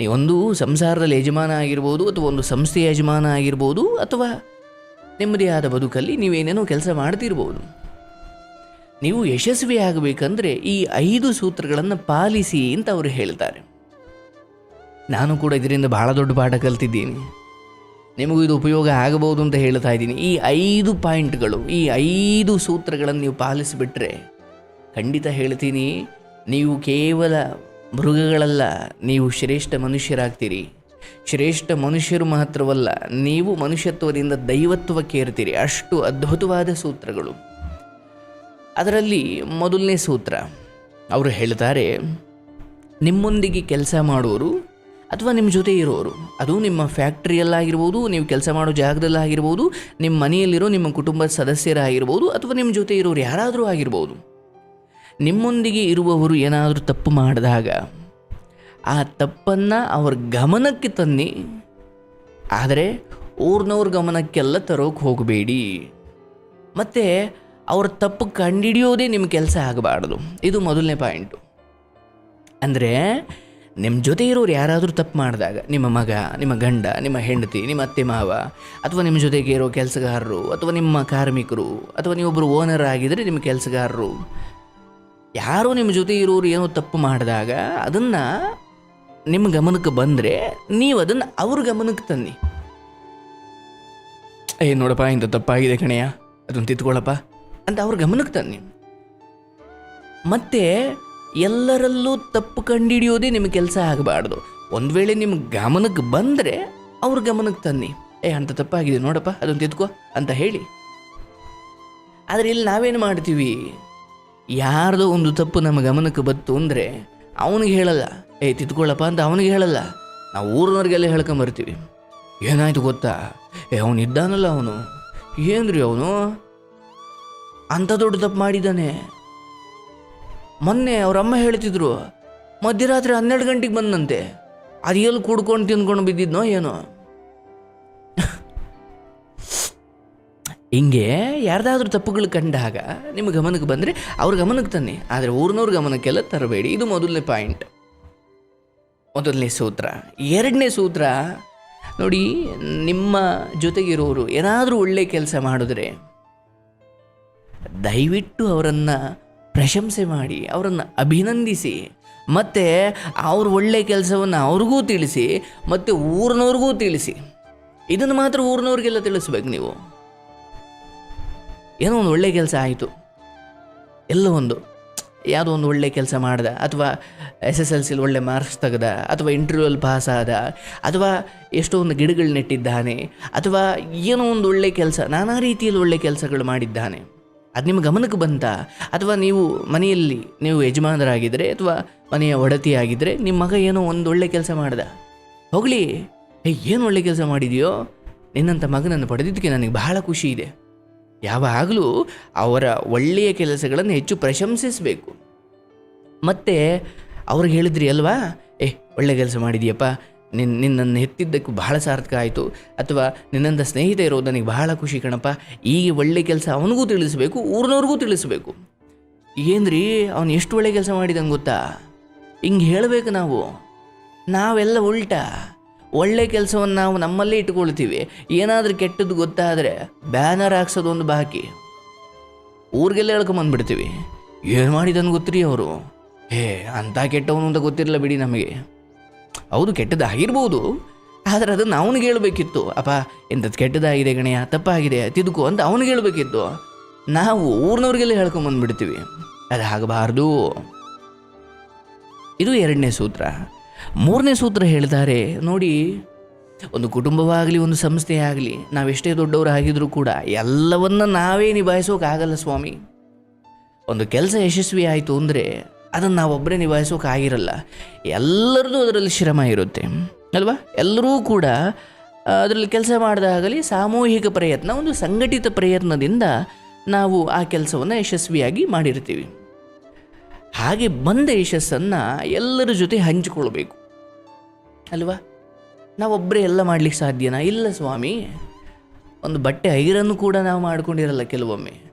ನೀವೊಂದು ಸಂಸಾರದಲ್ಲಿ ಯಜಮಾನ ಆಗಿರ್ಬೋದು ಅಥವಾ ಒಂದು ಸಂಸ್ಥೆಯ ಯಜಮಾನ ಆಗಿರ್ಬೋದು ಅಥವಾ ನಿಮ್ಮದೇ ಆದ ಬದುಕಲ್ಲಿ ನೀವೇನೇನೋ ಕೆಲಸ ಮಾಡ್ತಿರ್ಬೋದು. ನೀವು ಯಶಸ್ವಿ ಆಗಬೇಕಂದ್ರೆ ಈ ಐದು ಸೂತ್ರಗಳನ್ನು ಪಾಲಿಸಿ ಅಂತ ಅವರು ಹೇಳ್ತಾರೆ. ನಾನು ಕೂಡ ಇದರಿಂದ ಬಹಳ ದೊಡ್ಡ ಪಾಠ ಕಲ್ತಿದ್ದೀನಿ. ನಿಮಗೂ ಇದು ಉಪಯೋಗ ಆಗಬಹುದು ಅಂತ ಹೇಳ್ತಾ ಇದ್ದೀನಿ. ಈ ಐದು ಪಾಯಿಂಟ್ಗಳು, ಈ ಐದು ಸೂತ್ರಗಳನ್ನು ನೀವು ಪಾಲಿಸಿಬಿಟ್ರೆ ಖಂಡಿತ ಹೇಳ್ತೀನಿ, ನೀವು ಕೇವಲ ಮೃಗಗಳಲ್ಲ, ನೀವು ಶ್ರೇಷ್ಠ ಮನುಷ್ಯರಾಗ್ತೀರಿ. ಶ್ರೇಷ್ಠ ಮನುಷ್ಯರು ಮಾತ್ರವಲ್ಲ, ನೀವು ಮನುಷ್ಯತ್ವದಿಂದ ದೈವತ್ವಕ್ಕೆ ಇರ್ತೀರಿ ಅಷ್ಟು ಅದ್ಭುತವಾದ ಸೂತ್ರಗಳು. ಅದರಲ್ಲಿ ಮೊದಲನೇ ಸೂತ್ರ, ಅವರು ಹೇಳ್ತಾರೆ ನಿಮ್ಮೊಂದಿಗೆ ಕೆಲಸ ಮಾಡುವರು ಅಥವಾ ನಿಮ್ಮ ಜೊತೆ ಇರೋರು. ಅದು ನಿಮ್ಮ ಫ್ಯಾಕ್ಟ್ರಿಯಲ್ಲಾಗಿರ್ಬೋದು, ನೀವು ಕೆಲಸ ಮಾಡೋ ಜಾಗದಲ್ಲಾಗಿರ್ಬೋದು, ನಿಮ್ಮ ಮನೆಯಲ್ಲಿರೋ ನಿಮ್ಮ ಕುಟುಂಬದ ಸದಸ್ಯರಾಗಿರ್ಬೋದು ಅಥವಾ ನಿಮ್ಮ ಜೊತೆ ಇರೋರು ಯಾರಾದರೂ ಆಗಿರ್ಬೋದು. ನಿಮ್ಮೊಂದಿಗೆ ಇರುವವರು ಏನಾದರೂ ತಪ್ಪು ಮಾಡಿದಾಗ ಆ ತಪ್ಪನ್ನು ಅವ್ರ ಗಮನಕ್ಕೆ ತನ್ನಿ. ಆದರೆ ಊರ್ನವ್ರ ಗಮನಕ್ಕೆಲ್ಲ ತರೋಕೆ ಹೋಗಬೇಡಿ. ಮತ್ತು ಅವ್ರ ತಪ್ಪು ಕಂಡಿಡಿಯೋದೇ ನಿಮ್ಮ ಕೆಲಸ ಆಗಬಾರ್ದು. ಇದು ಮೊದಲನೇ ಪಾಯಿಂಟು. ಅಂದರೆ ನಿಮ್ಮ ಜೊತೆ ಇರೋರು ಯಾರಾದರೂ ತಪ್ಪು ಮಾಡಿದಾಗ ನಿಮ್ಮ ಮಗ, ನಿಮ್ಮ ಗಂಡ, ನಿಮ್ಮ ಹೆಂಡತಿ, ನಿಮ್ಮ ಅತ್ತೆ ಮಾವ, ಅಥವಾ ನಿಮ್ಮ ಜೊತೆಗೆ ಇರೋ ಕೆಲಸಗಾರರು, ಅಥವಾ ನಿಮ್ಮ ಕಾರ್ಮಿಕರು, ಅಥವಾ ನೀವೊಬ್ಬರು ಓನರ್ ಆಗಿದ್ದರೆ ನಿಮ್ಮ ಕೆಲಸಗಾರರು ಯಾರೋ ನಿಮ್ಮ ಜೊತೆ ಇರೋರು ಏನೋ ತಪ್ಪು ಮಾಡಿದಾಗ ಅದನ್ನು ನಿಮ್ಮ ಗಮನಕ್ಕೆ ಬಂದರೆ ನೀವು ಅದನ್ನು ಅವ್ರ ಗಮನಕ್ಕೆ ತನ್ನಿ. ಏ, ನೋಡಪ್ಪ, ಇಂಥ ತಪ್ಪಾಗಿದೆ ಕಣೆಯ ಅದನ್ನು ತಿತ್ಕೊಳ್ಳಪ್ಪ ಅಂತ ಅವ್ರ ಗಮನಕ್ಕೆ ತನ್ನಿ. ಮತ್ತೆ ಎಲ್ಲರಲ್ಲೂ ತಪ್ಪು ಕಂಡುಹಿಡಿಯೋದೇ ನಿಮ್ಮ ಕೆಲಸ ಆಗಬಾರ್ದು. ಒಂದು ವೇಳೆ ನಿಮ್ಮ ಗಮನಕ್ಕೆ ಬಂದರೆ ಅವ್ರ ಗಮನಕ್ಕೆ ತನ್ನಿ. ಏ, ಅಂಥ ತಪ್ಪಾಗಿದೆ ನೋಡಪ್ಪ, ಅದನ್ನು ತಿದ್ಕೋ ಅಂತ ಹೇಳಿ. ಆದರೆ ಇಲ್ಲಿ ನಾವೇನು ಮಾಡ್ತೀವಿ? ಯಾರ್ದೋ ಒಂದು ತಪ್ಪು ನಮ್ಮ ಗಮನಕ್ಕೆ ಬತ್ತು ಅಂದರೆ ಅವನಿಗೆ ಹೇಳಲ್ಲ. ಏ, ತಿದ್ಕೊಳ್ಳಪ್ಪ ಅಂತ ಅವನಿಗೆ ಹೇಳಲ್ಲ. ನಾವು ಊರಿನವ್ರಿಗೆಲ್ಲ ಹೇಳ್ಕೊಂಬರ್ತೀವಿ. ಏನಾಯ್ತು ಗೊತ್ತಾ? ಏ, ಅವನು ಇದ್ದಾನಲ್ಲ ಅವನು. ಏನ್ರಿ ಅವನು? ಅಂಥ ದೊಡ್ಡ ತಪ್ಪು ಮಾಡಿದ್ದಾನೆ. ಮೊನ್ನೆ ಅವರಮ್ಮ ಹೇಳ್ತಿದ್ರು, ಮಧ್ಯರಾತ್ರಿ ಹನ್ನೆರಡು ಗಂಟೆಗೆ ಬಂದಂತೆ. ಅದು ಎಲ್ಲಿ ಕುಡ್ಕೊಂಡು ತಿಂದ್ಕೊಂಡು ಬಿದ್ದಿದ್ನೋ ಏನೋ? ಹಿಂಗೆ ಯಾರ್ದಾದ್ರೂ ತಪ್ಪುಗಳು ಕಂಡಾಗ ನಿಮ್ಮ ಗಮನಕ್ಕೆ ಬಂದರೆ ಅವ್ರ ಗಮನಕ್ಕೆ ತನ್ನಿ. ಆದರೆ ಊರಿನವ್ರ ಗಮನಕ್ಕೆಲ್ಲ ತರಬೇಡಿ. ಇದು ಮೊದಲನೇ ಪಾಯಿಂಟ್. ಮೊದಲನೇ ಸೂತ್ರ. ಎರಡನೇ ಸೂತ್ರ, ನೋಡಿ, ನಿಮ್ಮ ಜೊತೆಗಿರೋರು ಏನಾದರೂ ಒಳ್ಳೆ ಕೆಲಸ ಮಾಡಿದ್ರೆ ದಯವಿಟ್ಟು ಅವರನ್ನು ಪ್ರಶಂಸೆ ಮಾಡಿ, ಅವರನ್ನು ಅಭಿನಂದಿಸಿ, ಮತ್ತು ಅವ್ರ ಒಳ್ಳೆ ಕೆಲಸವನ್ನು ಅವ್ರಿಗೂ ತಿಳಿಸಿ, ಮತ್ತು ಊರಿನವ್ರಿಗೂ ತಿಳಿಸಿ. ಇದನ್ನು ಮಾತ್ರ ಊರಿನವ್ರಿಗೆಲ್ಲ ತಿಳಿಸ್ಬೇಕು ನೀವು. ಏನೋ ಒಂದು ಒಳ್ಳೆ ಕೆಲಸ ಆಯಿತು. ಎಲ್ಲೋ ಒಂದು ಯಾವುದೋ ಒಂದು ಒಳ್ಳೆ ಕೆಲಸ ಮಾಡ್ದ, ಅಥವಾ ಎಸ್ ಎಸ್ ಎಲ್ ಸಿಲಿ ಒಳ್ಳೆ ಮಾರ್ಕ್ಸ್ ತೆಗೆದ, ಅಥವಾ ಇಂಟರ್ವ್ಯೂವಲ್ಲಿ ಪಾಸ್ ಆದ, ಅಥವಾ ಎಷ್ಟೋ ಒಂದು ಗಿಡಗಳು ನೆಟ್ಟಿದ್ದಾನೆ, ಅಥವಾ ಏನೋ ಒಂದು ಒಳ್ಳೆ ಕೆಲಸ, ನಾನಾ ರೀತಿಯಲ್ಲಿ ಒಳ್ಳೆ ಕೆಲಸಗಳು ಮಾಡಿದ್ದಾನೆ. ಅದು ನಿಮ್ಮ ಗಮನಕ್ಕೆ ಬಂತ? ಅಥವಾ ನೀವು ಮನೆಯಲ್ಲಿ ನೀವು ಯಜಮಾನರಾಗಿದ್ದರೆ ಅಥವಾ ಮನೆಯ ಒಡತಿ ಆಗಿದ್ದರೆ ನಿಮ್ಮ ಮಗ ಏನೋ ಒಂದು ಒಳ್ಳೆ ಕೆಲಸ ಮಾಡ್ದ? ಹೋಗಲಿ ಏನು ಒಳ್ಳೆ ಕೆಲಸ ಮಾಡಿದೆಯೋ? ನಿನ್ನಂಥ ಮಗನನ್ನು ಪಡೆದಿದ್ದಕ್ಕೆ ನನಗೆ ಬಹಳ ಖುಷಿ ಇದೆ. ಯಾವಾಗಲೂ ಅವರ ಒಳ್ಳೆಯ ಕೆಲಸಗಳನ್ನು ಹೆಚ್ಚು ಪ್ರಶಂಸಿಸಬೇಕು. ಮತ್ತು ಅವ್ರಿಗೆ ಹೇಳಿದ್ರಿ ಅಲ್ವಾ? ಏ, ಒಳ್ಳೆ ಕೆಲಸ ಮಾಡಿದೀಯಪ್ಪ. ನಿನ್ನ ನಿನ್ನನ್ನು ಹೆತ್ತಿದ್ದಕ್ಕೂ ಬಹಳ ಸಾರ್ಥಕ ಆಯಿತು. ಅಥವಾ ನಿನ್ನಂಥ ಸ್ನೇಹಿತ ಇರೋದು ನನಗೆ ಬಹಳ ಖುಷಿ ಕಣಪ್ಪ. ಈಗ ಒಳ್ಳೆ ಕೆಲಸ ಅವನಿಗೂ ತಿಳಿಸ್ಬೇಕು, ಊರಿನವ್ರಿಗೂ ತಿಳಿಸ್ಬೇಕು. ಏನ್ರಿ, ಅವನು ಎಷ್ಟು ಒಳ್ಳೆ ಕೆಲಸ ಮಾಡಿದಂಗೆ ಗೊತ್ತಾ? ಹಿಂಗೆ ಹೇಳಬೇಕು ನಾವು. ನಾವೆಲ್ಲ ಉಲ್ಟಾ. ಒಳ್ಳೆ ಕೆಲಸವನ್ನು ನಾವು ನಮ್ಮಲ್ಲೇ ಇಟ್ಕೊಳ್ತೀವಿ ಏನಾದರೂ ಕೆಟ್ಟದ್ದು ಗೊತ್ತಾದರೆ ಬ್ಯಾನರ್ ಹಾಕ್ಸೋದೊಂದು ಬಾಕಿ. ಊರಿಗೆಲ್ಲ ಹೇಳ್ಕೊಂಬಂದ್ಬಿಡ್ತೀವಿ ಏನು ಮಾಡಿದನು ಗೊತ್ತಿರಿ ಅವರು? ಹೇ ಅಂಥ ಕೆಟ್ಟವನು ಅಂತ ಗೊತ್ತಿರಲ್ಲ ಬಿಡಿ ನಮಗೆ. ಹೌದು ಕೆಟ್ಟದಾಗಿರ್ಬೋದು ಆದರೆ ಅದನ್ನು ಅವನಿಗೆ ಹೇಳಬೇಕಿತ್ತು. ಅಪ್ಪ ಇಂಥದ್ದು ಕೆಟ್ಟದಾಗಿದೆ ಗಣೆಯ ತಪ್ಪಾಗಿದೆ, ತಿದ್ಕೋ ಅಂತ ಅವನಿಗೆ ಹೇಳಬೇಕಿತ್ತು. ನಾವು ಊರಿನವ್ರಿಗೆಲ್ಲ ಹೇಳ್ಕೊಂಬಂದ್ಬಿಡ್ತೀವಿ ಅದು ಆಗಬಾರ್ದು ಇದು ಎರಡನೇ ಸೂತ್ರ. ಮೂರನೇ ಸೂತ್ರ ಹೇಳಿದ್ದಾರೆ. ನೋಡಿ, ಒಂದು ಕುಟುಂಬವಾಗಲಿ, ಒಂದು ಸಂಸ್ಥೆ ಆಗಲಿ ನಾವೆಷ್ಟೇ ದೊಡ್ಡವರು ಆಗಿದ್ರೂ ಕೂಡ ಎಲ್ಲವನ್ನ ನಾವೇ ನಿಭಾಯಿಸೋಕ್ಕಾಗಲ್ಲ ಸ್ವಾಮಿ. ಒಂದು ಕೆಲಸ ಯಶಸ್ವಿ ಆಯಿತು ಅಂದರೆ ಅದನ್ನು ನಾವೊಬ್ಬರೇ ನಿಭಾಯಿಸೋಕ್ಕಾಗಿರಲ್ಲ ಎಲ್ಲರದ್ದು ಅದರಲ್ಲಿ ಶ್ರಮ ಇರುತ್ತೆ. ಅಲ್ವಾ? ಎಲ್ಲರೂ ಕೂಡ ಅದರಲ್ಲಿ ಕೆಲಸ ಮಾಡಿದಾಗಲಿ ಸಾಮೂಹಿಕ ಪ್ರಯತ್ನ, ಒಂದು ಸಂಘಟಿತ ಪ್ರಯತ್ನದಿಂದ ನಾವು ಆ ಕೆಲಸವನ್ನು ಯಶಸ್ವಿಯಾಗಿ ಮಾಡಿರ್ತೀವಿ. ಹಾಗೆ ಬಂದ ಯಶಸ್ಸನ್ನು ಎಲ್ಲರ ಜೊತೆ ಹಂಚಿಕೊಳ್ಬೇಕು. ಅಲ್ವಾ? ನಾವೊಬ್ಬರೇ ಎಲ್ಲ ಮಾಡ್ಲಿಕ್ಕೆ ಸಾಧ್ಯನಾ? ಇಲ್ಲ ಸ್ವಾಮಿ. ಒಂದು ಬಟ್ಟೆ ಐರನ್ನು ಕೂಡ ನಾವು ಮಾಡ್ಕೊಂಡಿರಲ್ಲ ಕೆಲವೊಮ್ಮೆ.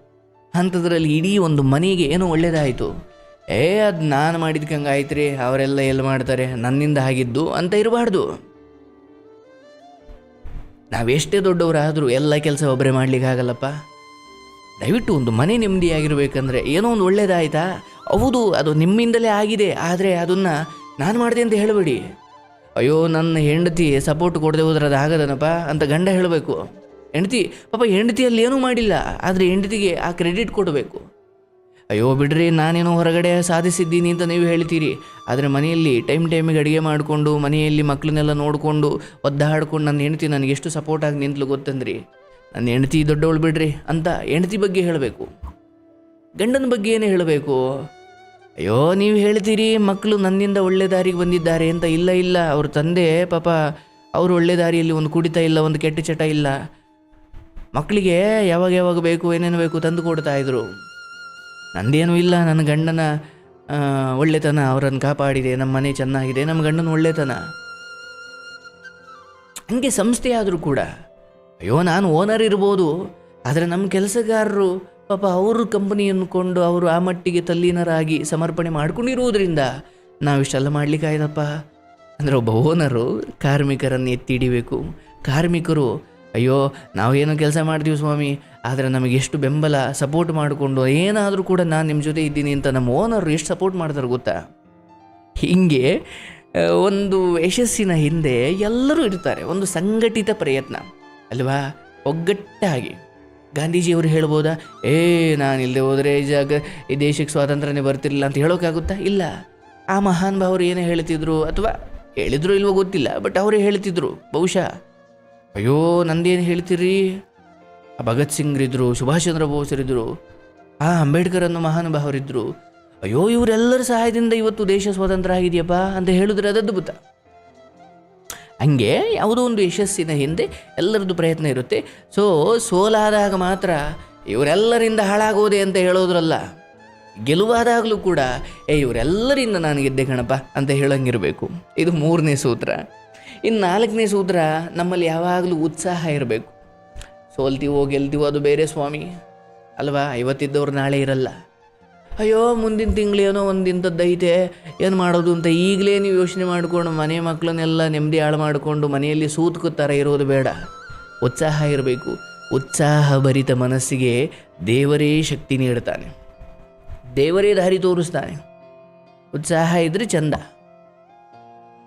ಅಂಥದ್ರಲ್ಲಿ ಇಡೀ ಒಂದು ಮನೆಗೆ ಏನೋ ಒಳ್ಳೆಯದಾಯಿತು ಏ, ಅದು ನಾನು ಮಾಡಿದ್ಕಂಗೆ ಹಂಗೆ ಆಯ್ತು ರೀ ಅವರೆಲ್ಲ ಎಲ್ಲಿ ಮಾಡ್ತಾರೆ? ನನ್ನಿಂದ ಆಗಿದ್ದು ಅಂತ ಇರಬಾರ್ದು. ನಾವೆಷ್ಟೇ ದೊಡ್ಡವರಾದರೂ ಎಲ್ಲ ಕೆಲಸ ಒಬ್ಬರೇ ಮಾಡ್ಲಿಕ್ಕಾಗಲ್ಲಪ್ಪ. ದಯವಿಟ್ಟು ಒಂದು ಮನೆ ನೆಮ್ಮದಿಯಾಗಿರ್ಬೇಕಂದ್ರೆ ಏನೋ ಒಂದು ಒಳ್ಳೇದಾಯ್ತಾ? ಹೌದು, ಅದು ನಿಮ್ಮಿಂದಲೇ ಆಗಿದೆ, ಆದರೆ ಅದನ್ನು ನಾನು ಮಾಡಿದೆ ಅಂತ ಹೇಳಬೇಡಿ. ಅಯ್ಯೋ, ನನ್ನ ಹೆಂಡತಿ ಸಪೋರ್ಟ್ ಕೊಡದೆ ಹೋದ್ರೆ ಅದು ಆಗದನಪ್ಪ ಅಂತ ಗಂಡ ಹೇಳಬೇಕು. ಹೆಂಡತಿ, ಪಾಪ ಹೆಂಡತಿಯಲ್ಲಿ ಏನೂ ಮಾಡಿಲ್ಲ, ಆದರೆ ಹೆಂಡತಿಗೆ ಆ ಕ್ರೆಡಿಟ್ ಕೊಡಬೇಕು. ಅಯ್ಯೋ, ಬಿಡ್ರಿ, ನಾನೇನೋ ಹೊರಗಡೆ ಸಾಧಿಸಿದ್ದೀನಿ ಅಂತ ನೀವು ಹೇಳ್ತೀರಿ. ಆದರೆ ಮನೆಯಲ್ಲಿ ಟೈಮ್ ಟೈಮಿಗೆ ಅಡುಗೆ ಮಾಡಿಕೊಂಡು, ಮನೆಯಲ್ಲಿ ಮಕ್ಕಳನ್ನೆಲ್ಲ ನೋಡಿಕೊಂಡು, ಒದ್ದಾಡ್ಕೊಂಡು ನನ್ನ ಹೆಂಡತಿ ನನಗೆ ಎಷ್ಟು ಸಪೋರ್ಟ್ ಆಗಿ ನಿಂತಲು ಗೊತ್ತಂದ್ರಿ? ನನ್ನ ಹೆಂಡತಿ ದೊಡ್ಡವಳು ಬಿಡ್ರಿ ಅಂತ ಹೆಂಡತಿ ಬಗ್ಗೆ ಹೇಳಬೇಕು. ಗಂಡನ ಬಗ್ಗೆ ಏನೇ ಹೇಳಬೇಕು? ಅಯ್ಯೋ, ನೀವು ಹೇಳ್ತೀರಿ ಮಕ್ಕಳು ನನ್ನಿಂದ ಒಳ್ಳೆ ದಾರಿಗೆ ಬಂದಿದ್ದಾರೆ ಅಂತ ಇಲ್ಲ ಇಲ್ಲ. ಅವ್ರ ತಂದೆ, ಪಾಪ, ಅವರು ಒಳ್ಳೆ ದಾರಿಯಲ್ಲಿ ಒಂದು ಕುಡಿತ ಇಲ್ಲ, ಒಂದು ಕೆಟ್ಟ ಚಟ ಇಲ್ಲ. ಮಕ್ಕಳಿಗೆ ಯಾವಾಗ ಯಾವಾಗ ಬೇಕು, ಏನೇನು ಬೇಕು ತಂದು ಕೊಡ್ತಾ ಇದ್ರು. ನಂದೇನು ಇಲ್ಲ, ನನ್ನ ಗಂಡನ ಒಳ್ಳೆತನ, ಅವರನ್ನು ಕಾಪಾಡಿದೆ, ನಮ್ಮ ಮನೆ ಚೆನ್ನಾಗಿದೆ, ನಮ್ಮ ಗಂಡನ ಒಳ್ಳೆತನ. ಹಂಗೆ ಸಂಸ್ಥೆ ಆದರೂ ಕೂಡ. ಅಯ್ಯೋ, ನಾನು ಓನರ್ ಇರ್ಬೋದು, ಆದರೆ ನಮ್ಮ ಕೆಲಸಗಾರರು ಪಾಪ ಅವರು ಕಂಪನಿಯನ್ನು ಕೊಂಡು ಅವರು ಆ ಮಟ್ಟಿಗೆ ತಲ್ಲೀನರಾಗಿ ಸಮರ್ಪಣೆ ಮಾಡ್ಕೊಂಡಿರುವುದರಿಂದ ನಾವಿಷ್ಟೆಲ್ಲ ಮಾಡ್ಲಿಕ್ಕಾಯ್ದಪ್ಪ ಅಂದರೆ ಒಬ್ಬ ಓನರು ಕಾರ್ಮಿಕರನ್ನು ಎತ್ತಿ ಹಿಡಿಬೇಕು ಕಾರ್ಮಿಕರು, ಅಯ್ಯೋ, ನಾವೇನೋ ಕೆಲಸ ಮಾಡ್ತೀವಿ ಸ್ವಾಮಿ, ಆದರೆ ನಮಗೆ ಎಷ್ಟು ಬೆಂಬಲ, ಸಪೋರ್ಟ್ ಮಾಡಿಕೊಂಡು ಏನಾದರೂ ಕೂಡ ನಾನು ನಿಮ್ಮ ಜೊತೆ ಇದ್ದೀನಿ ಅಂತ ನಮ್ಮ ಓನರು ಎಷ್ಟು ಸಪೋರ್ಟ್ ಮಾಡ್ತಾರೆ ಗೊತ್ತಾ? ಹೀಗೆ ಒಂದು ಯಶಸ್ಸಿನ ಹಿಂದೆ ಎಲ್ಲರೂ ಇರ್ತಾರೆ, ಒಂದು ಸಂಘಟಿತ ಪ್ರಯತ್ನ, ಅಲ್ವಾ? ಒಗ್ಗಟ್ಟಾಗಿ. ಗಾಂಧೀಜಿಯವರು ಹೇಳ್ಬೋದಾ? ಏ ನಾನು ಇಲ್ಲದೆ ಹೋದರೆ ಈ ಜಾಗ, ಈ ದೇಶಕ್ಕೆ ಸ್ವಾತಂತ್ರ್ಯನೇ ಬರ್ತಿರಲಿಲ್ಲ ಅಂತ ಹೇಳೋಕ್ಕಾಗುತ್ತಾ? ಇಲ್ಲ. ಆ ಮಹಾನ್ ಭಾವರು ಏನು ಹೇಳ್ತಿದ್ರು, ಅಥವಾ ಹೇಳಿದ್ರು ಇಲ್ವೋ ಗೊತ್ತಿಲ್ಲ ಬಟ್ ಅವರೇ ಹೇಳ್ತಿದ್ರು, ಬಹುಶಃ. ಅಯ್ಯೋ, ನಂದೇನು ಹೇಳ್ತೀರಿ? ಆ ಭಗತ್ ಸಿಂಗ್ರಿದ್ರು ಸುಭಾಷ್ ಚಂದ್ರ ಬೋಸರಿದ್ರು ಆ ಅಂಬೇಡ್ಕರ್ ಅನ್ನೋ ಮಹಾನುಭಾವರಿದ್ರು ಅಯ್ಯೋ, ಇವರೆಲ್ಲರ ಸಹಾಯದಿಂದ ಇವತ್ತು ದೇಶ ಸ್ವಾತಂತ್ರ್ಯ ಆಗಿದೆಯಪ್ಪ ಅಂತ ಹೇಳಿದ್ರೆ ಅದು ಅದ್ಭುತ. ಹಂಗೆ ಯಾವುದೋ ಒಂದು ಯಶಸ್ಸಿನ ಹಿಂದೆ ಎಲ್ಲರದ್ದು ಪ್ರಯತ್ನ ಇರುತ್ತೆ. ಸೊ ಸೋಲಾದಾಗ ಮಾತ್ರ ಇವರೆಲ್ಲರಿಂದ ಹಾಳಾಗೋದೆ ಅಂತ ಹೇಳೋದ್ರಲ್ಲ. ಗೆಲುವಾದಾಗಲೂ ಕೂಡ, ಏ, ಇವರೆಲ್ಲರಿಂದ ನಾನು ಗೆದ್ದೆ ಕಣಪ್ಪ ಅಂತ ಹೇಳಂಗಿರಬೇಕು. ಇದು ಮೂರನೇ ಸೂತ್ರ. ಇನ್ನು ನಾಲ್ಕನೇ ಸೂತ್ರ, ನಮ್ಮಲ್ಲಿ ಯಾವಾಗಲೂ ಉತ್ಸಾಹ ಇರಬೇಕು. ಸೋಲ್ತೀವೋ ಗೆಲ್ತೀವೋ ಅದು ಬೇರೆ ಸ್ವಾಮಿ. ಅಲ್ವಾ? ಇವತ್ತಿದ್ದವ್ರು ನಾಳೆ ಇರಲ್ಲ. ಅಯ್ಯೋ, ಮುಂದಿನ ತಿಂಗಳು ಏನೋ ಒಂದು ಇಂಥದ್ದೈತೆ ಏನು ಮಾಡೋದು ಅಂತ ಈಗಲೇ ನೀವು ಯೋಚನೆ ಮಾಡಿಕೊಂಡು ಮನೆ ಮಕ್ಕಳನ್ನೆಲ್ಲ ನೆಮ್ಮದಿ ಹಾಳು ಮಾಡಿಕೊಂಡು ಮನೆಯಲ್ಲಿ ಸೂತ್ಕೋ ಥರ ಇರೋದು ಬೇಡ. ಉತ್ಸಾಹ ಇರಬೇಕು. ಉತ್ಸಾಹ ಭರಿತ ಮನಸ್ಸಿಗೆ ದೇವರೇ ಶಕ್ತಿ ನೀಡ್ತಾನೆ. ದೇವರೇ ದಾರಿ ತೋರಿಸ್ತಾನೆ. ಉತ್ಸಾಹ ಇದ್ದರೆ ಚಂದ.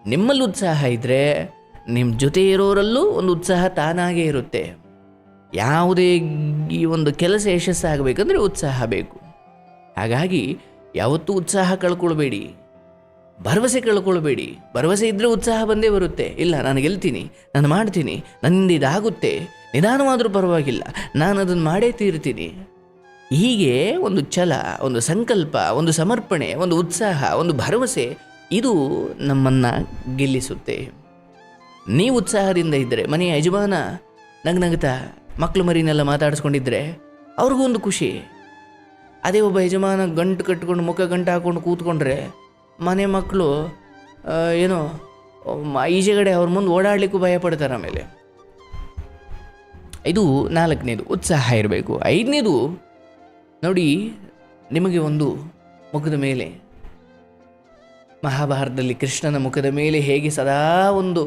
ನಿಮ್ಮಲ್ಲಿ ಉತ್ಸಾಹ ಇದ್ದರೆ ನಿಮ್ಮ ಜೊತೆ ಇರೋರಲ್ಲೂ ಒಂದು ಉತ್ಸಾಹ ತಾನಾಗೇ ಇರುತ್ತೆ. ಯಾವುದೇ ಈ ಒಂದು ಕೆಲಸ ಯಶಸ್ಸಾಗಬೇಕಂದ್ರೆ ಉತ್ಸಾಹ ಬೇಕು. ಹಾಗಾಗಿ ಯಾವತ್ತೂ ಉತ್ಸಾಹ ಕಳ್ಕೊಳ್ಬೇಡಿ. ಭರವಸೆ ಕಳ್ಕೊಳ್ಬೇಡಿ. ಭರವಸೆ ಇದ್ದರೆ ಉತ್ಸಾಹ ಬಂದೇ ಬರುತ್ತೆ. ಇಲ್ಲ, ನಾನು ಗೆಲ್ತೀನಿ, ನಾನು ಮಾಡ್ತೀನಿ, ನನ್ನಿಂದ ಇದಾಗುತ್ತೆ. ನಿಧಾನವಾದರೂ ಪರವಾಗಿಲ್ಲ, ನಾನು ಅದನ್ನು ಮಾಡೇ ತೀರ್ತೀನಿ. ಹೀಗೆ ಒಂದು ಛಲ, ಒಂದು ಸಂಕಲ್ಪ, ಒಂದು ಸಮರ್ಪಣೆ, ಒಂದು ಉತ್ಸಾಹ, ಒಂದು ಭರವಸೆ ಇದು ನಮ್ಮನ್ನು ಗೆಲ್ಲಿಸುತ್ತೆ. ನೀವು ಉತ್ಸಾಹದಿಂದ ಇದ್ದರೆ ಮನೆಯ ಯಜಮಾನ ನಗ್ನಗ್ತಾ ಮಕ್ಕಳು ಮರಿನೆಲ್ಲ ಮಾತಾಡಿಸ್ಕೊಂಡಿದ್ರೆ ಅವ್ರಿಗೂ ಒಂದು ಖುಷಿ. ಅದೇ ಒಬ್ಬ ಯಜಮಾನ ಗಂಟು ಕಟ್ಕೊಂಡು, ಮುಖ ಗಂಟು ಹಾಕೊಂಡು ಕೂತ್ಕೊಂಡ್ರೆ ಮನೆ ಮಕ್ಕಳು ಏನೋ ಈಜೆಗಡೆ ಅವ್ರ ಮುಂದೆ ಓಡಾಡಲಿಕ್ಕೂ ಭಯ ಪಡ್ತಾರೆ ಆಮೇಲೆ. ಇದು ನಾಲ್ಕನೇದು, ಉತ್ಸಾಹ ಇರಬೇಕು. ಐದನೇದು, ನೋಡಿ, ನಿಮಗೆ ಒಂದು ಮುಖದ ಮೇಲೆ, ಮಹಾಭಾರತದಲ್ಲಿ ಕೃಷ್ಣನ ಮುಖದ ಮೇಲೆ ಹೇಗೆ ಸದಾ ಒಂದು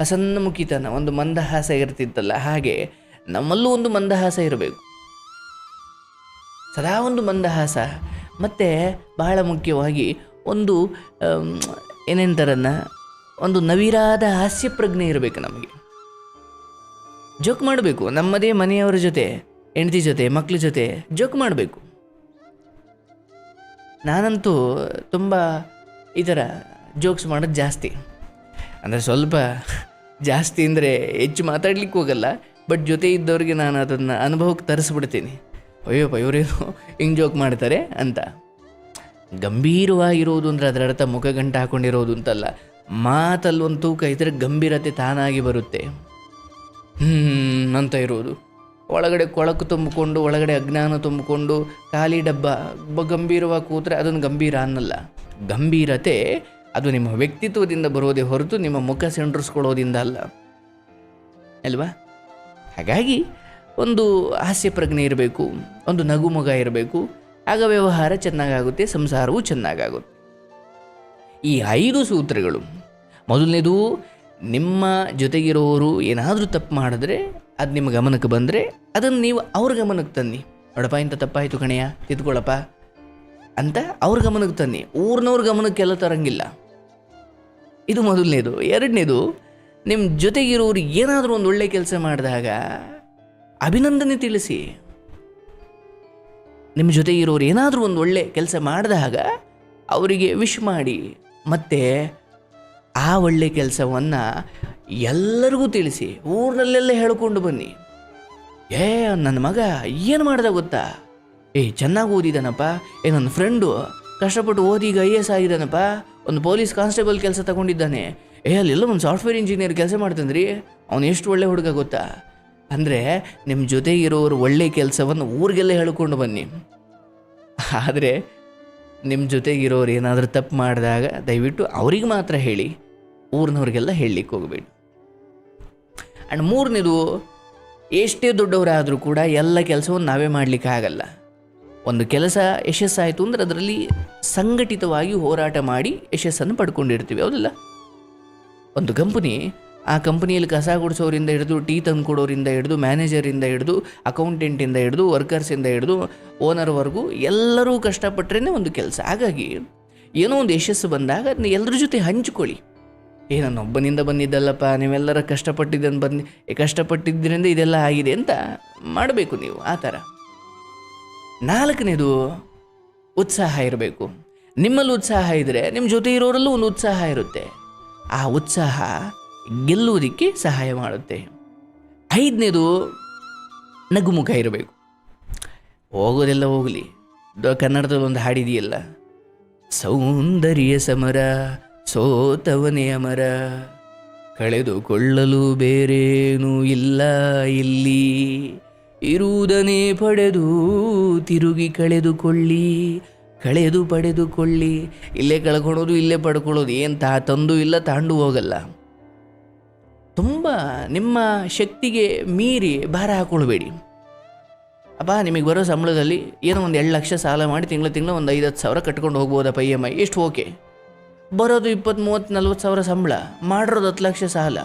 ಹಸನ್ಮುಖಿತನ ಒಂದು ಮಂದಹಾಸ ಇರ್ತಿತ್ತಲ್ಲ, ಹಾಗೆ ನಮ್ಮಲ್ಲೂ ಒಂದು ಮಂದಹಾಸ ಇರಬೇಕು. ಸದಾ ಒಂದು ಮಂದಹಾಸ. ಮತ್ತು ಬಹಳ ಮುಖ್ಯವಾಗಿ ಒಂದು ಏನೆಂತಾರನ್ನ, ಒಂದು ನವಿರಾದ ಹಾಸ್ಯ ಪ್ರಜ್ಞೆ ಇರಬೇಕು ನಮಗೆ. ಜೋಕ್ ಮಾಡಬೇಕು, ನಮ್ಮದೇ ಮನೆಯವರ ಜೊತೆ, ಹೆಂಡತಿ ಜೊತೆ ಮಕ್ಕಳ ಜೊತೆ ಜೋಕ್ ಮಾಡಬೇಕು. ನಾನಂತೂ ತುಂಬ ಈ ಥರ ಜೋಕ್ಸ್ ಮಾಡೋದು ಜಾಸ್ತಿ. ಅಂದರೆ ಸ್ವಲ್ಪ ಜಾಸ್ತಿ ಅಂದರೆ ಹೆಚ್ಚು ಮಾತಾಡ್ಲಿಕ್ಕೆ ಹೋಗಲ್ಲ, ಬಟ್ ಜೊತೆ ಇದ್ದವ್ರಿಗೆ ನಾನು ಅದನ್ನು ಅನುಭವಕ್ಕೆ ತರಿಸ್ಬಿಡ್ತೀನಿ. ಅಯ್ಯಪ್ಪ ಇವರೇನು ಹಿಂಗೆ ಜೋಕ್ ಮಾಡ್ತಾರೆ ಅಂತ. ಗಂಭೀರವಾಗಿರೋದು ಅಂದರೆ ಅದರ ಅರ್ಥ ಮುಖ ಗಂಟು ಹಾಕೊಂಡಿರೋದು ಅಂತಲ್ಲ. ಮಾತಲ್ಲೊಂದು ತೂಕ ಇದ್ರೆ ಗಂಭೀರತೆ ತಾನಾಗಿ ಬರುತ್ತೆ. ಹ್ಮ್, ಅಂತ ಇರೋದು. ಒಳಗಡೆ ಕೊಳಕು ತುಂಬಿಕೊಂಡು, ಒಳಗಡೆ ಅಜ್ಞಾನ ತುಂಬಿಕೊಂಡು, ಖಾಲಿ ಡಬ್ಬ ಗಂಭೀರವಾಗಿ ಕೂತ್ರೆ ಅದೊಂದು ಗಂಭೀರ ಅನ್ನಲ್ಲ. ಗಂಭೀರತೆ ಅದು ನಿಮ್ಮ ವ್ಯಕ್ತಿತ್ವದಿಂದ ಬರೋದೇ ಹೊರತು ನಿಮ್ಮ ಮುಖ ಸೆಂಡ್ರಿಸ್ಕೊಳ್ಳೋದಿಂದ ಅಲ್ಲ ಅಲ್ವಾ? ಹಾಗಾಗಿ ಒಂದು ಹಾಸ್ಯ ಪ್ರಜ್ಞೆ ಇರಬೇಕು, ಒಂದು ನಗುಮೊಗ ಇರಬೇಕು. ಆಗ ವ್ಯವಹಾರ ಚೆನ್ನಾಗಾಗುತ್ತೆ, ಸಂಸಾರವೂ ಚೆನ್ನಾಗಾಗುತ್ತೆ. ಈ ಐದು ಸೂತ್ರಗಳು, ಮೊದಲನೇದು, ನಿಮ್ಮ ಜೊತೆಗಿರೋರು ಏನಾದರೂ ತಪ್ಪು ಮಾಡಿದ್ರೆ, ಅದು ನಿಮ್ಮ ಗಮನಕ್ಕೆ ಬಂದರೆ, ಅದನ್ನು ನೀವು ಅವ್ರ ಗಮನಕ್ಕೆ ತನ್ನಿ. ನೋಡಪ್ಪ ಇಂಥ ತಪ್ಪಾಯಿತು ಕಣೆಯ ತಿದ್ಕೊಳ್ಳಪ್ಪ. ಅಂತ ಅವ್ರ ಗಮನಕ್ಕೆ ತನ್ನಿ. ಊರಿನವ್ರ ಗಮನಕ್ಕೆಲ್ಲ ತರಂಗಿಲ್ಲ. ಇದು ಮೊದಲನೇದು. ಎರಡನೇದು ನಿಮ್ಮ ಜೊತೆಗಿರೋರು ಏನಾದರೂ ಒಂದು ಒಳ್ಳೆ ಕೆಲಸ ಮಾಡಿದಾಗ ಅಭಿನಂದನೆ ತಿಳಿಸಿ. ನಿಮ್ಮ ಜೊತೆ ಇರೋರು ಏನಾದರೂ ಒಂದು ಒಳ್ಳೆ ಕೆಲಸ ಮಾಡಿದಾಗ ಅವರಿಗೆ ವಿಶ್ ಮಾಡಿ. ಮತ್ತು ಆ ಒಳ್ಳೆ ಕೆಲಸವನ್ನು ಎಲ್ಲರಿಗೂ ತಿಳಿಸಿ. ಊರಿನಲ್ಲೆಲ್ಲ ಹೇಳ್ಕೊಂಡು ಬನ್ನಿ. ಏ, ನನ್ನ ಮಗ ಏನು ಮಾಡ್ದ ಗೊತ್ತಾ? ಏ, ಚೆನ್ನಾಗಿ ಓದಿದಾನಪ್ಪ. ಏ, ನನ್ನ ಫ್ರೆಂಡು ಕಷ್ಟಪಟ್ಟು ಓದಿ ಈಗ ಐ ಎಸ್ ಆಗಿದ್ದಾನಪ್ಪ ಒಂದು ಪೊಲೀಸ್ ಕಾನ್ಸ್ಟೇಬಲ್ ಕೆಲಸ ತಗೊಂಡಿದ್ದಾನೆ. ಏ, ಅಲ್ಲೆಲ್ಲ ಒಂದು ಸಾಫ್ಟ್ವೇರ್ ಇಂಜಿನಿಯರ್ ಕೆಲಸ ಮಾಡ್ತಾನ್ರಿ ಅವನು ಎಷ್ಟು ಒಳ್ಳೆ ಹುಡುಗ ಗೊತ್ತಾ? ಅಂದರೆ ನಿಮ್ಮ ಜೊತೆ ಒಳ್ಳೆಯ ಒಳ್ಳೆ ಕೆಲಸವನ್ನು ಊರಿಗೆಲ್ಲ ಹೇಳ್ಕೊಂಡು ಬನ್ನಿ. ಆದರೆ ನಿಮ್ಮ ಜೊತೆಗಿರೋರು ಏನಾದರೂ ತಪ್ಪು ಮಾಡಿದಾಗ ದಯವಿಟ್ಟು ಅವ್ರಿಗೆ ಮಾತ್ರ ಹೇಳಿ. ಊರಿನವ್ರಿಗೆಲ್ಲ ಹೇಳಲಿಕ್ಕೆ ಹೋಗಬೇಡಿ. ಆ್ಯಂಡ್ ಮೂರನೇದು ಎಷ್ಟೇ ದೊಡ್ಡವರಾದರೂ ಕೂಡ ಎಲ್ಲ ಕೆಲಸವನ್ನು ನಾವೇ ಮಾಡಲಿಕ್ಕೆ ಆಗಲ್ಲ. ಒಂದು ಕೆಲಸ ಯಶಸ್ಸಾಯಿತು ಅಂದರೆ ಅದರಲ್ಲಿ ಸಂಘಟಿತವಾಗಿ ಹೋರಾಟ ಮಾಡಿ ಯಶಸ್ಸನ್ನು ಪಡ್ಕೊಂಡಿರ್ತೀವಿ, ಹೌದಿಲ್ಲ? ಒಂದು ಕಂಪನಿ ಆ ಕಂಪ್ನಿಯಲ್ಲಿ ಕಸ ಗುಡಿಸೋರಿಂದ ಹಿಡಿದು ಟೀ ತಂದು ಕೊಡೋರಿಂದ ಹಿಡಿದು ಮ್ಯಾನೇಜರಿಂದ ಹಿಡಿದು ಅಕೌಂಟೆಂಟಿಂದ ಹಿಡಿದು ವರ್ಕರ್ಸಿಂದ ಹಿಡಿದು ಓನರ್ವರೆಗೂ ಎಲ್ಲರೂ ಕಷ್ಟಪಟ್ರೇನೆ ಒಂದು ಕೆಲಸ. ಹಾಗಾಗಿ ಏನೋ ಒಂದು ಯಶಸ್ಸು ಬಂದಾಗ ಅದನ್ನ ಎಲ್ಲರ ಜೊತೆ ಹಂಚಿಕೊಳ್ಳಿ. ಏ ಒಬ್ಬನಿಂದ ಬಂದಿದ್ದಲ್ಲಪ್ಪ, ನೀವೆಲ್ಲರ ಕಷ್ಟಪಟ್ಟಿದ್ದನ್ನು ಬಂದು ಕಷ್ಟಪಟ್ಟಿದ್ದರಿಂದ ಇದೆಲ್ಲ ಆಗಿದೆ ಅಂತ ಮಾಡಬೇಕು ನೀವು, ಆ ಥರ. ನಾಲ್ಕನೇದು ಉತ್ಸಾಹ ಇರಬೇಕು. ನಿಮ್ಮಲ್ಲಿ ಉತ್ಸಾಹ ಇದ್ದರೆ ನಿಮ್ಮ ಜೊತೆ ಇರೋರಲ್ಲೂ ಒಂದು ಉತ್ಸಾಹ ಇರುತ್ತೆ. ಆ ಉತ್ಸಾಹ ಗೆಲ್ಲುವುದಕ್ಕೆ ಸಹಾಯ ಮಾಡುತ್ತೆ. ಐದನೇದು ನಗುಮುಖ ಇರಬೇಕು. ಹೋಗೋದೆಲ್ಲ ಹೋಗಲಿ. ಕನ್ನಡದಲ್ಲಿ ಒಂದು ಹಾಡಿದೆಯಲ್ಲ ಸೌಂದರ್ಯ ಸಮರ, ಸೋತವನೇ ಅಮರ, ಕಳೆದುಕೊಳ್ಳಲು ಬೇರೇನೂ ಇಲ್ಲ ಇಲ್ಲಿ. ಇರುವುದನ್ನೇ ಪಡೆದು ತಿರುಗಿ ಕಳೆದುಕೊಳ್ಳಿ, ಕಳೆದು ಪಡೆದುಕೊಳ್ಳಿ. ಇಲ್ಲೇ ಕಳ್ಕೊಳ್ಳೋದು, ಇಲ್ಲೇ ಪಡ್ಕೊಳ್ಳೋದು, ಏನು ತಾ ತಂದು ಇಲ್ಲ, ತಾಂಡು ಹೋಗಲ್ಲ. ತುಂಬ ನಿಮ್ಮ ಶಕ್ತಿಗೆ ಮೀರಿ ಭಾರ ಹಾಕೊಳ್ಬೇಡಿ. ಅಪ್ಪ ನಿಮಗೆ ಬರೋ ಸಂಬಳದಲ್ಲಿ ಏನೋ ಒಂದು ಎರಡು ಲಕ್ಷ ಸಾಲ ಮಾಡಿ ತಿಂಗಳು ತಿಂಗಳು ಒಂದು ಐದು ಹತ್ತು ಸಾವಿರ ಕಟ್ಕೊಂಡು ಹೋಗ್ಬೋದಪ್ಪ ಇ ಎಂ ಐ? ಎಷ್ಟು ಓಕೆ. ಬರೋದು ಇಪ್ಪತ್ತು ಮೂವತ್ತು ನಲ್ವತ್ತು ಸಾವಿರ ಸಂಬಳ, ಮಾಡಿರೋದು ಹತ್ತು ಲಕ್ಷ ಸಾಲ.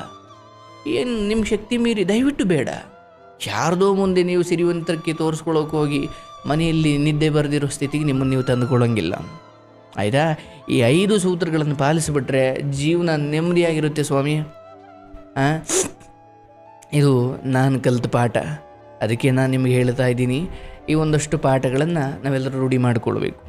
ಏನು ನಿಮ್ಮ ಶಕ್ತಿ ಮೀರಿ? ದಯವಿಟ್ಟು ಬೇಡ. ಯಾರ್ದೋ ಮುಂದೆ ನೀವು ಸಿರಿವಂತರಕ್ಕೆ ತೋರಿಸ್ಕೊಳ್ಳೋಕೆ ಹೋಗಿ ಮನೆಯಲ್ಲಿ ನಿದ್ದೆ ಬರೆದಿರೋ ಸ್ಥಿತಿಗೆ ನಿಮ್ಮನ್ನು ನೀವು ತಂದುಕೊಳ್ಳೋಂಗಿಲ್ಲ. ಆಯಿತಾ? ಈ ಐದು ಸೂತ್ರಗಳನ್ನು ಪಾಲಿಸಿಬಿಟ್ರೆ ಜೀವನ ನೆಮ್ಮದಿಯಾಗಿರುತ್ತೆ ಸ್ವಾಮಿ? ಇದು ನಾನು ಕಲಿತ ಪಾಠ. ಅದಕ್ಕೆ ನಾನು ನಿಮಗೆ ಹೇಳ್ತಾ ಇದ್ದೀನಿ, ಈ ಒಂದಷ್ಟು ಪಾಠಗಳನ್ನು ನಾವೆಲ್ಲರೂ ರೂಢಿ ಮಾಡಿಕೊಳ್ಬೇಕು.